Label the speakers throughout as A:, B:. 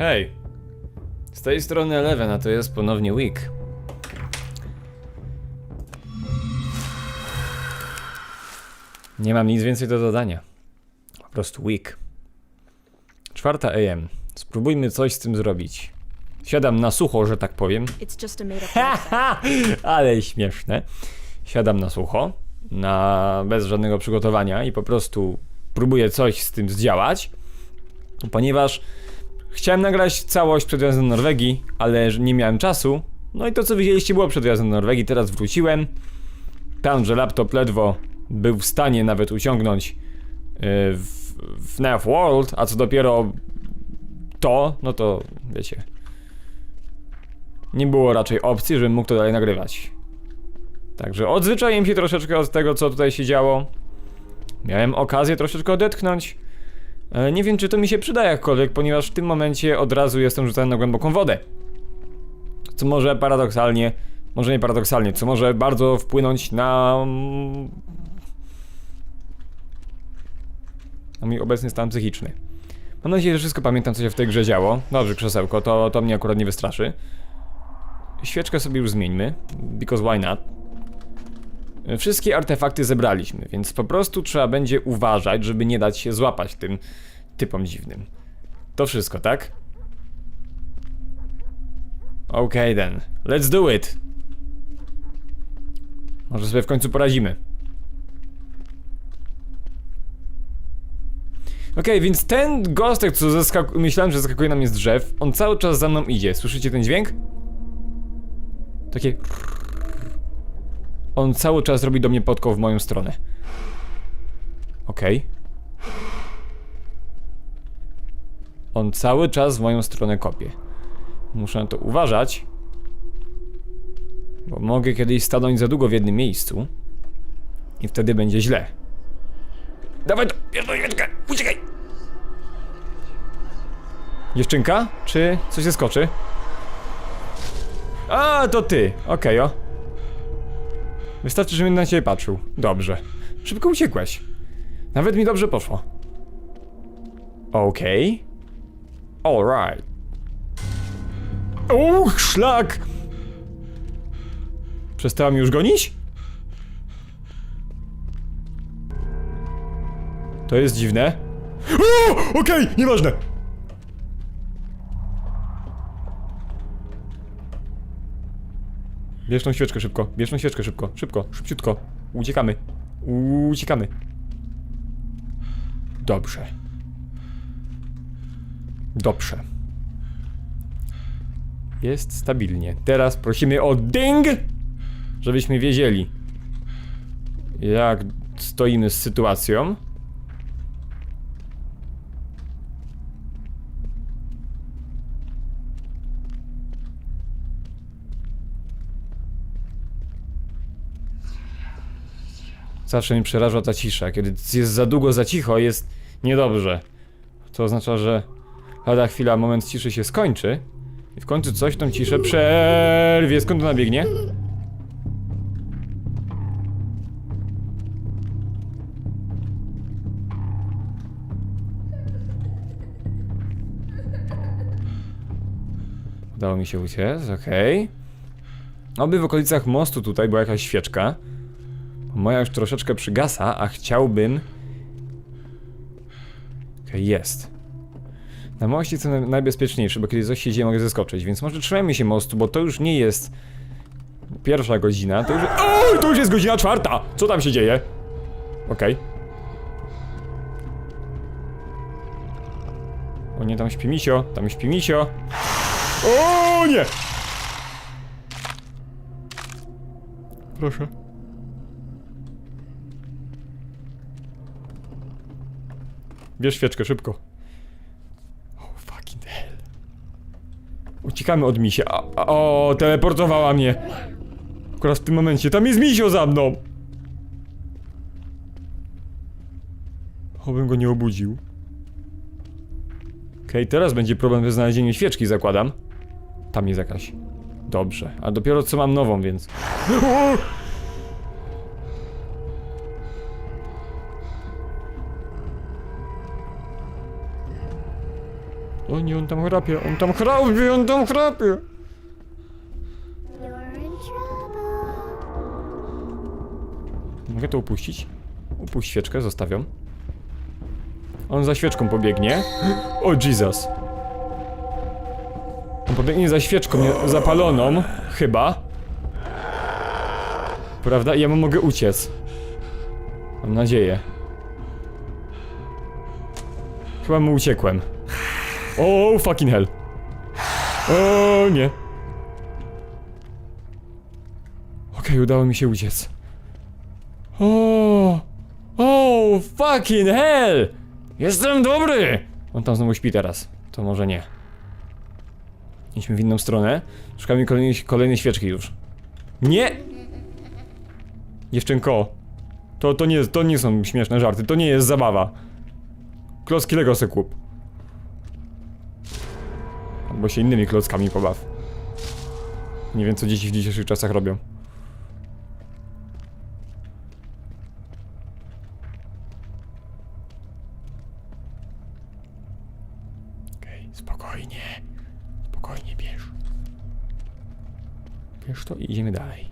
A: Hej. Z tej strony Eleven, a to jest ponownie Week. Nie mam nic więcej do dodania. Po prostu Week. Czwarta AM. Spróbujmy coś z tym zrobić. Siadam na sucho, że tak powiem. Ale śmieszne. Siadam na sucho, na, bez żadnego przygotowania i po prostu próbuję coś z tym zdziałać, ponieważ chciałem nagrać całość przed do Norwegii, ale nie miałem czasu. No i to co widzieliście było przed do Norwegii, teraz wróciłem. Tam, że laptop ledwo był w stanie nawet uciągnąć yy, w, w FNAF World, a co dopiero to, no to wiecie, nie było raczej opcji, żebym mógł to dalej nagrywać. Także odzwyczaiłem się troszeczkę od tego, co tutaj się działo. Miałem okazję troszeczkę odetchnąć. Ale nie wiem, czy to mi się przyda jakkolwiek, ponieważ w tym momencie od razu jestem rzucany na głęboką wodę. Co może paradoksalnie, może nie paradoksalnie, co może bardzo wpłynąć na... na mój obecny stan psychiczny. Mam nadzieję, że wszystko pamiętam, co się w tej grze działo. Dobrze, krzesełko, to, to mnie akurat nie wystraszy. Świeczkę sobie już zmieńmy, because why not? Wszystkie artefakty zebraliśmy, więc po prostu trzeba będzie uważać, żeby nie dać się złapać tym typom dziwnym. To wszystko, tak? Okej, okay then. Let's do it! Może sobie w końcu poradzimy. Okej, więc ten gostek, co myślałem, że zaskakuje na mnie z drzew, on cały czas za mną idzie. Słyszycie ten dźwięk? Takie. On cały czas robi do mnie podkoł w moją stronę. Okej. On cały czas w moją stronę kopie. Muszę na to uważać. Bo mogę kiedyś stanąć za długo w jednym miejscu. I wtedy będzie źle. Dawaj to! Jedynkę! Uciekaj! Dziewczynka? Czy coś się skoczy? A, to ty. Okej, o. Wystarczy, żebym na ciebie patrzył. Dobrze. Szybko uciekłeś. Nawet mi dobrze poszło. Okej. Alright. Uch, szlak! Przestała mi już gonić? To jest dziwne. Okej, nieważne. Bierz tą świeczkę szybko, bierz tą świeczkę szybko, szybko, szybciutko. Uciekamy. Uciekamy. Dobrze. Dobrze. Jest stabilnie. Teraz prosimy o ding! Żebyśmy wiedzieli, jak stoimy z sytuacją. Zawsze mi przeraża ta cisza. Kiedy jest za długo za cicho, jest niedobrze. To oznacza, że lada chwila, moment ciszy się skończy i w końcu coś tą ciszę przerwie. Skąd ona biegnie? Udało mi się uciec, okej. Oby w okolicach mostu tutaj była jakaś świeczka. Moja już troszeczkę przygasa, a chciałbym... Okej, jest. Na moście jest to naj- najbezpieczniejsze, bo kiedy coś się dzieje, mogę zeskoczyć, więc może trzymajmy się mostu, bo to już nie jest pierwsza godzina, to już... Oj, to już jest godzina czwarta! Co tam się dzieje? Okej. O nie, tam śpi misio, tam śpi misio. O nie! Proszę. Bierz świeczkę, szybko. Oh, fucking hell. Uciekamy od misia. A, o, teleportowała mnie. Akurat w tym momencie. Tam jest misio za mną. Obym go nie obudził. Okej, teraz będzie problem ze znalezieniem świeczki, zakładam. Tam jest jakaś. Dobrze. A dopiero co mam nową, więc... O nie, on tam chrapie, on tam chrapie, on tam chrapie. Mogę to upuścić? Upuść świeczkę, zostawiam. On za świeczką pobiegnie. O Jesus. On pobiegnie za świeczką zapaloną, chyba. Prawda? I ja mu mogę uciec. Mam nadzieję. Chyba mu uciekłem. O, fucking hell. O, nie. Okej, udało mi się uciec. O, o, fucking hell! Jestem dobry! On tam znowu śpi teraz. To może nie. Idźmy w inną stronę. Szukamy kolejnej, kolejnej świeczki już. Nie! Dziewczynko. To, to, nie, to nie są śmieszne żarty, to nie jest zabawa. Klocki Lego se kup. Albo się innymi klockami pobaw. Nie wiem co dzieci w dzisiejszych czasach robią. Okej, spokojnie. Spokojnie bierz. Bierz to i idziemy dalej.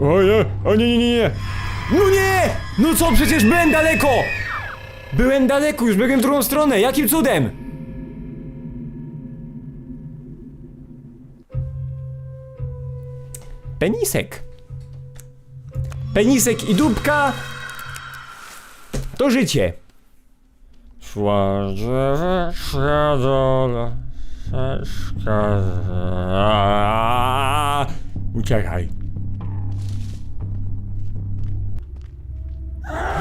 A: Oje, o nie, nie, nie, nie. No nie! No co, przecież byłem daleko! Byłem daleko, już biegłem w drugą stronę, jakim cudem? Penisek. Penisek i dupka to życie. Szła drzewa, szła. Uciekaj.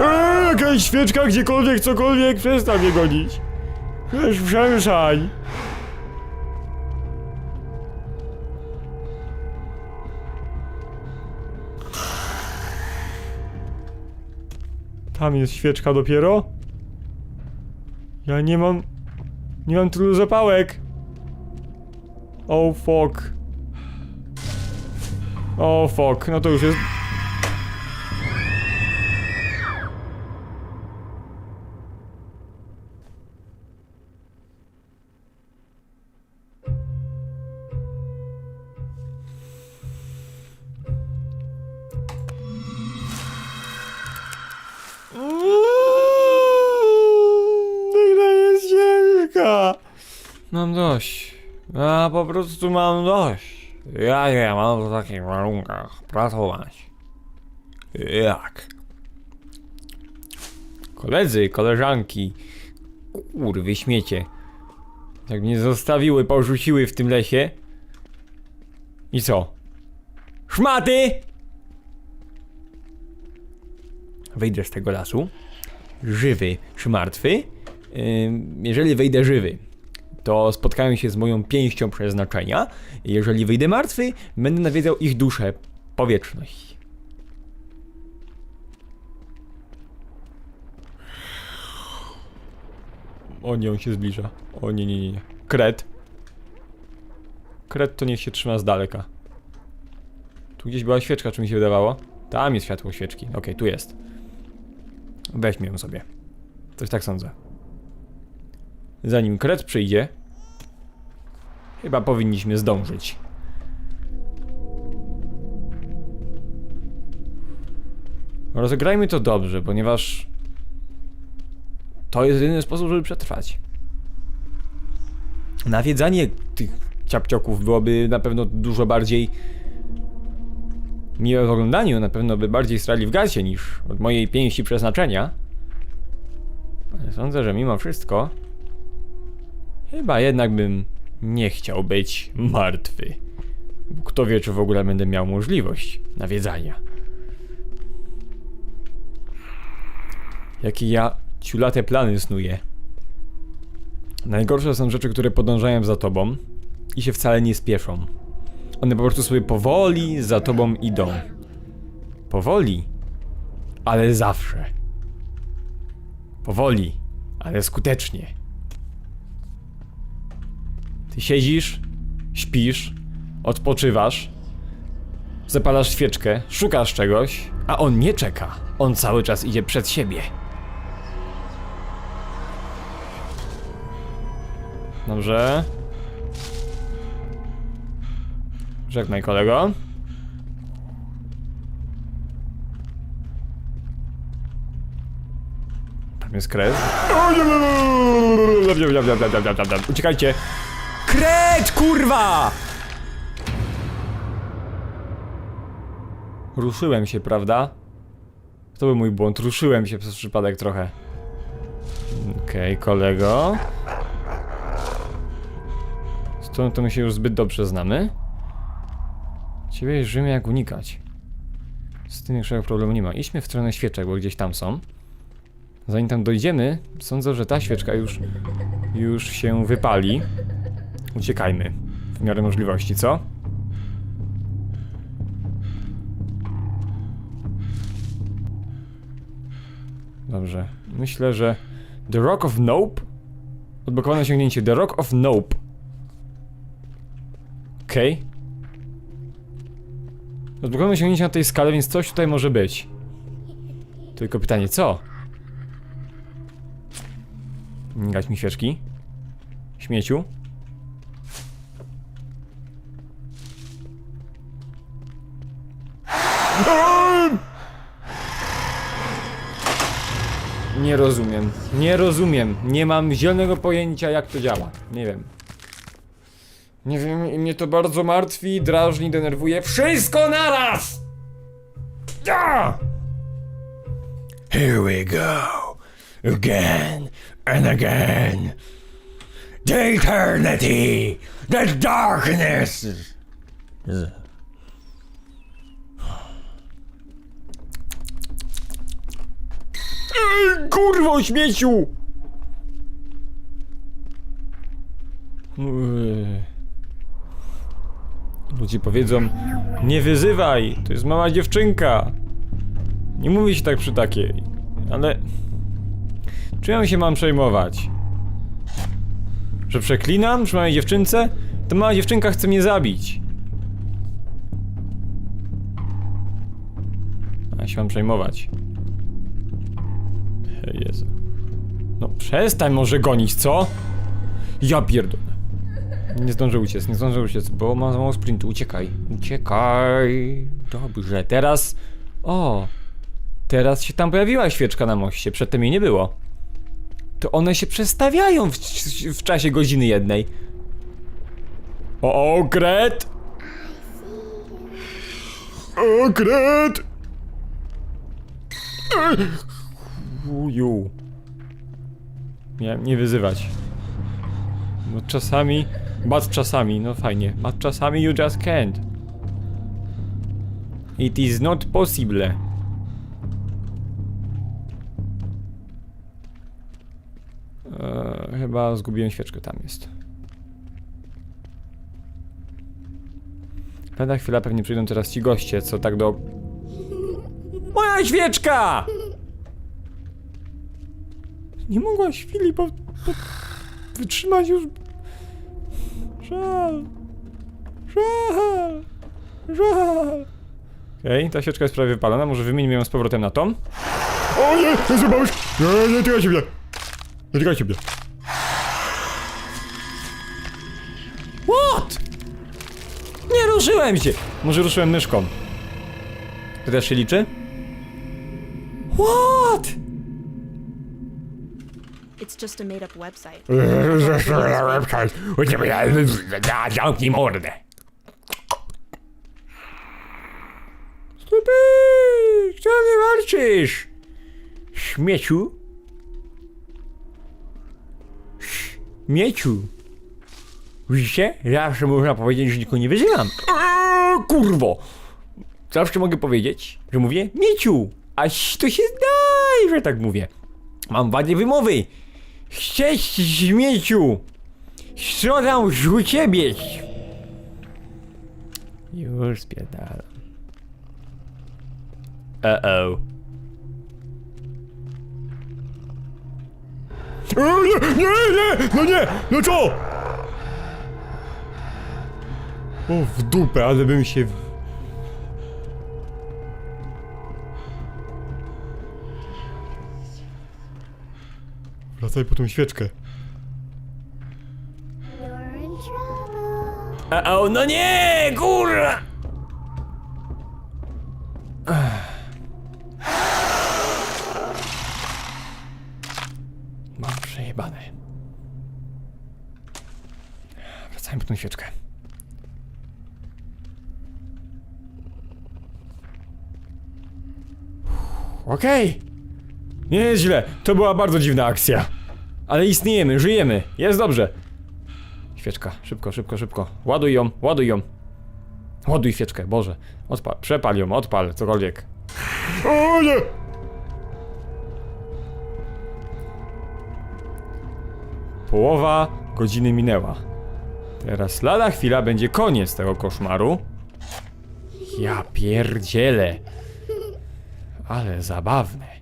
A: Eee, jakaś świeczka gdziekolwiek, cokolwiek, przestań mnie gonić. Weź przemszaj. Tam jest świeczka dopiero. Ja nie mam... Nie mam tylu zapałek. Oh fuck. Oh fuck, no to już jest... Mam dość. Ja po prostu mam dość. Ja nie mam w takich warunkach pracować. Jak? Koledzy, koleżanki, kurwy śmiecie. Jak mnie zostawiły, porzuciły w tym lesie. I co? Szmaty! Wyjdę z tego lasu. Żywy czy martwy? Ym, jeżeli wyjdę żywy, to spotkają się z moją pięścią przeznaczenia. Jeżeli wyjdę martwy, będę nawiedzał ich duszę po wieczność. O nie, on się zbliża. O nie, nie, nie. nie. Kret. Kret to niech się trzyma z daleka. Tu gdzieś była świeczka, czy mi się wydawało? Tam jest światło świeczki. Okej, tu jest. Weźmy ją sobie. Coś tak sądzę. Zanim kret przyjdzie, chyba powinniśmy zdążyć. Rozegrajmy to dobrze, ponieważ to jest jedyny sposób, żeby przetrwać. Nawiedzanie tych ciapcioków byłoby na pewno dużo bardziej miłe w oglądaniu, na pewno by bardziej strali w gacie niż od mojej pięści przeznaczenia. Ale sądzę, że mimo wszystko chyba jednak bym nie chciał być martwy. Kto wie, czy w ogóle będę miał możliwość nawiedzania. Jakie ja ciulate plany snuję. Najgorsze są rzeczy, które podążają za tobą i się wcale nie spieszą. One po prostu sobie powoli za tobą idą. Powoli, ale zawsze. Powoli, ale skutecznie. Siedzisz, śpisz, odpoczywasz Zapalasz świeczkę, szukasz czegoś, a on nie czeka. On cały czas idzie przed siebie. Dobrze. Żegnaj kolego. Tam jest kres. Uciekajcie. Kurwa! Ruszyłem się, prawda? To był mój błąd. Ruszyłem się przez przypadek trochę. Okej, kolego. Z tą to my się już zbyt dobrze znamy. Ciebie już wiemy jak unikać. Z tym większego problemu nie ma. Idźmy w stronę świeczek, bo gdzieś tam są. Zanim tam dojdziemy, sądzę, że ta świeczka już, już się wypali. Uciekajmy. W miarę możliwości, co? Dobrze. Myślę, że The Rock of Nope Odblokowane osiągnięcie The Rock of Nope Okej Odblokowane osiągnięcie na tej skale, więc coś tutaj może być Tylko pytanie, co? Nie Gać mi świeczki Śmieciu Nie rozumiem. Nie rozumiem. Nie mam zielonego pojęcia, jak to działa. Nie wiem. Nie wiem, i mnie to bardzo martwi, drażni, denerwuje. Wszystko naraz! Ja!
B: Here we go. Again and again. The eternity. The darkness.
A: Ej, kurwo, śmieciu! Ludzie powiedzą, nie wyzywaj, to jest mała dziewczynka. Nie mówi się tak przy takiej, ale... Czym się mam przejmować? Że przeklinam przy małej dziewczynce? To mała dziewczynka chce mnie zabić. A się mam przejmować. Jezu. No przestań może gonić, co? Ja pierdolę. Nie zdążę uciec, nie zdążę uciec, bo mam za mało sprintu. Uciekaj. Uciekaj. Dobrze, teraz... O! Teraz się tam pojawiła świeczka na moście, przedtem jej nie było. To one się przestawiają w, w czasie godziny jednej. O, o, Gret! O, Gret! Uju. Miałem nie wyzywać. No czasami, but czasami, no fajnie. But czasami you just can't. It is not possible. Eee, chyba zgubiłem świeczkę, tam jest. Lada chwila, pewnie przyjdą teraz ci goście, co tak do... Moja świeczka! Nie mogłaś chwili po, po, wytrzymać już. Żal. Żal. Żal. Okej, ta sieczka jest prawie wypalona, może wymienimy ją z powrotem na tą.
B: O nie, nie zobaczysz. Nie, nie tykajcie mnie. Nie tykajcie mnie.
A: What? Nie ruszyłem się! Może ruszyłem myszką. To też się liczy? What?
C: It's just a made up website.
B: Zamknij!
A: Co mnie walczysz? Śmieciu? Śmieciu. Widzicie? Zawsze można powiedzieć, że nikogo nie wyzywam. Kurwo! Zawsze mogę powiedzieć, że mówię mieciu. A to się zdaje, że tak mówię. Mam wadę wymowy. Chcieć śmieciu. Co tam u ciebie? Już spierdalam. Uh-oh.
B: O, nie, nie, nie, no nie, no co?
A: O, w dupę, ale bym się...
B: wracaj po tą świeczkę.
A: A, o, no nie, kurwa! Mam przejebane. Wracajmy po tą świeczkę. Okej. Nie jest źle. To była bardzo dziwna akcja. Ale istniejemy, żyjemy. Jest dobrze. Świeczka, szybko, szybko, szybko. Ładuj ją, ładuj ją. Ładuj świeczkę, Boże. Odpal, przepal ją, odpal, cokolwiek.
B: O nie!
A: Połowa godziny minęła. Teraz lada chwila będzie koniec tego koszmaru. Ja pierdzielę. Ale zabawne.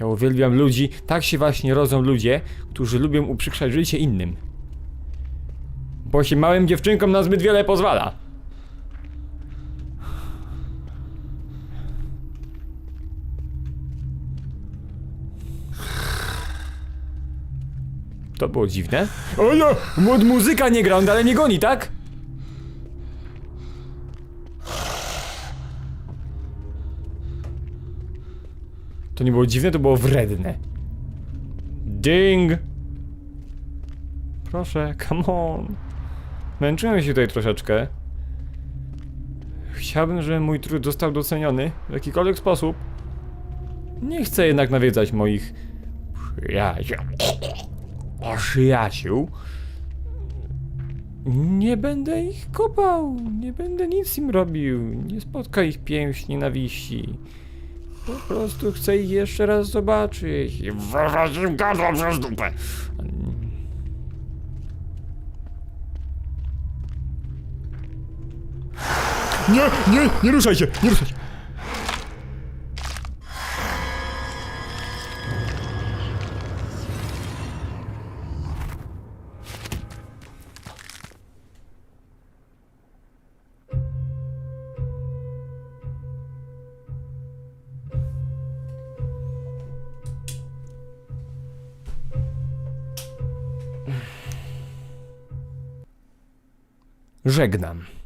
A: Ja uwielbiam ludzi, tak się właśnie rodzą ludzie, którzy lubią uprzykrzać życie innym. Bo się małym dziewczynkom na zbyt wiele pozwala. To było dziwne.
B: O!
A: Mod muzyka nie gra, on dalej nie goni, tak? To nie było dziwne, to było wredne. Ding! Proszę, come on. Męczyłem się tutaj troszeczkę. Chciałbym, żeby mój trud został doceniony w jakikolwiek sposób. Nie chcę jednak nawiedzać moich przyjaciół. Przyjaciół. Nie będę ich kopał, nie będę nic im robił, nie spotka ich pięść nienawiści. Po prostu chcę ich jeszcze raz zobaczyć i wyrwać im gardło przez dupę.
B: Nie, nie, nie ruszaj się, nie ruszaj się.
A: Żegnam.